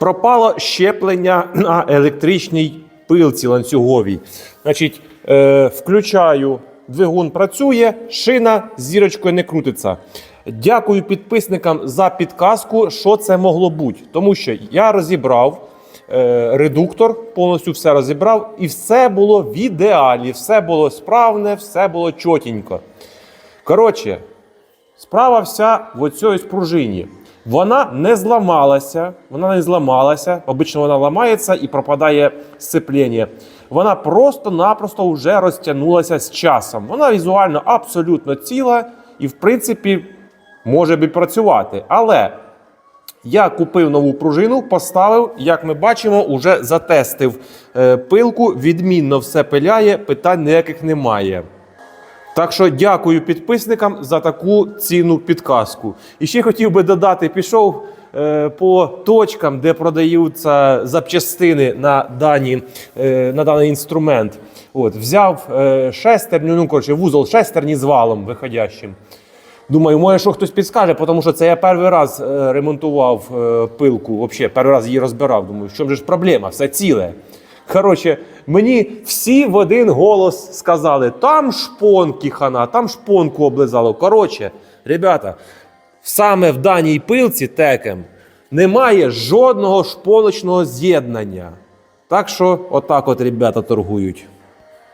пропало щеплення на електричній пилці ланцюговій. Значить, е, включаю, двигун працює, шина зірочкою не крутиться. Дякую підписникам за підказку, що це могло бути. Тому що я розібрав е, редуктор, повністю все розібрав, і все було в ідеалі, все було справне, все було чотенько. Коротше, справа вся в оцій спружині. Вона не зламалася, вона не зламалася. Обично вона ламається і пропадає сцеплення. Вона просто-напросто вже розтягнулася з часом. Вона візуально абсолютно ціла і, в принципі, може би працювати. Але я купив нову пружину, поставив, як ми бачимо, уже затестив е, пилку. Відмінно все пиляє, питань ніяких немає. Так що дякую підписникам за таку цінну підказку. І ще хотів би додати, пішов е, по точкам, де продаються запчастини на, дані, е, на даний інструмент. От, взяв е, шестерню, ну коротше, вузол шестерні з валом виходящим. Думаю, може, що хтось підскаже, тому що це я перший раз е, ремонтував е, пилку, взагалі, перший раз її розбирав. Думаю, в чому ж проблема? Все ціле. Коротше, мені всі в один голос сказали: там шпонки хана, там шпонку облизало. Коротше, ребята, саме в даній пилці текем немає жодного шпоночного з'єднання. Так що, отак от ребята торгують.